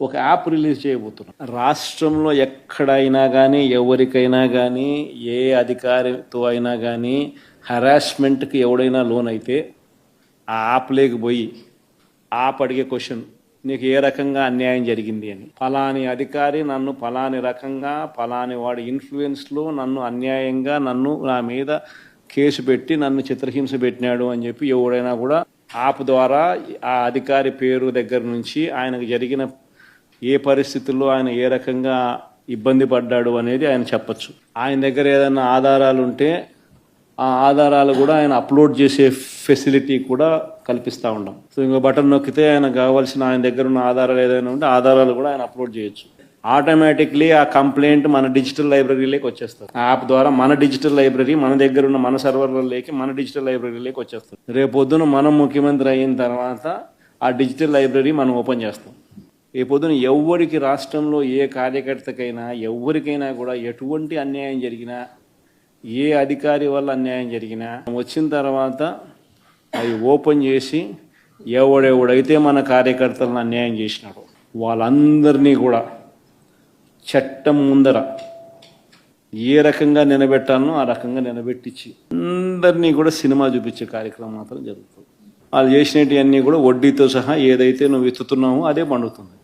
ఒక app release చేయబోతున్నాం. రాష్ట్రంలో ఎక్కడైనా కానీ ఎవరికైనా కానీ ఏ అధికారితో అయినా కానీ హరాస్మెంట్కి ఎవడైనా లోన్ అయితే ఆ యాప్ లేకపోయి యాప్ అడిగే క్వశ్చన్ నీకు ఏ రకంగా అన్యాయం జరిగింది అని. ఫలాని అధికారి నన్ను ఫలాని రకంగా ఫలాని వాడి ఇన్ఫ్లుయెన్స్లో నన్ను అన్యాయంగా నన్ను నా మీద కేసు పెట్టి నన్ను చిత్రహింస పెట్టినాడు అని చెప్పి ఎవడైనా కూడా యాప్ ద్వారా ఆ అధికారి పేరు దగ్గర నుంచి ఆయనకు జరిగిన ఏ పరిస్థితుల్లో ఆయన ఏ రకంగా ఇబ్బంది పడ్డాడు అనేది ఆయన చెప్పచ్చు. ఆయన దగ్గర ఏదైనా ఆధారాలు ఉంటే ఆ ఆధారాలు కూడా ఆయన అప్లోడ్ చేసే ఫెసిలిటీ కూడా కల్పిస్తూ ఉంటాం సో ఇంకో బటన్ నొక్కితే ఆయన కావాల్సిన ఆయన దగ్గర ఉన్న ఆధారాలు ఏదైనా ఉంటే ఆధారాలు కూడా ఆయన అప్లోడ్ చేయొచ్చు. ఆటోమేటిక్లీ ఆ కంప్లైంట్ మన డిజిటల్ లైబ్రరీలోకి వచ్చేస్తుంది. ఆ యాప్ ద్వారా మన డిజిటల్ లైబ్రరీ మన దగ్గర ఉన్న మన సర్వర్లలోకి మన డిజిటల్ లైబ్రరీలోకి వచ్చేస్తుంది. రేపు పొద్దున మనం ముఖ్యమంత్రి అయిన తర్వాత ఆ డిజిటల్ లైబ్రరీ మనం ఓపెన్ చేస్తాం. ఈ పొద్దున ఎవ్వరికి రాష్ట్రంలో ఏ కార్యకర్తకైనా ఎవరికైనా కూడా ఎటువంటి అన్యాయం జరిగినా ఏ అధికారి వల్ల అన్యాయం జరిగినా వచ్చిన తర్వాత అవి ఓపెన్ చేసి ఎవడెవడైతే మన కార్యకర్తలను అన్యాయం చేసినాడో వాళ్ళందరినీ కూడా చట్టం ముందర ఏ రకంగా నిలబెట్టాలనో ఆ రకంగా నిలబెట్టించి అందరినీ కూడా సినిమా చూపించే కార్యక్రమం మాత్రం జరుగుతుంది. వాళ్ళు చేసినవి అన్నీ కూడా వడ్డీతో సహా ఏదైతే నువ్వు ఎత్తుతున్నావో అదే పండుతుంది.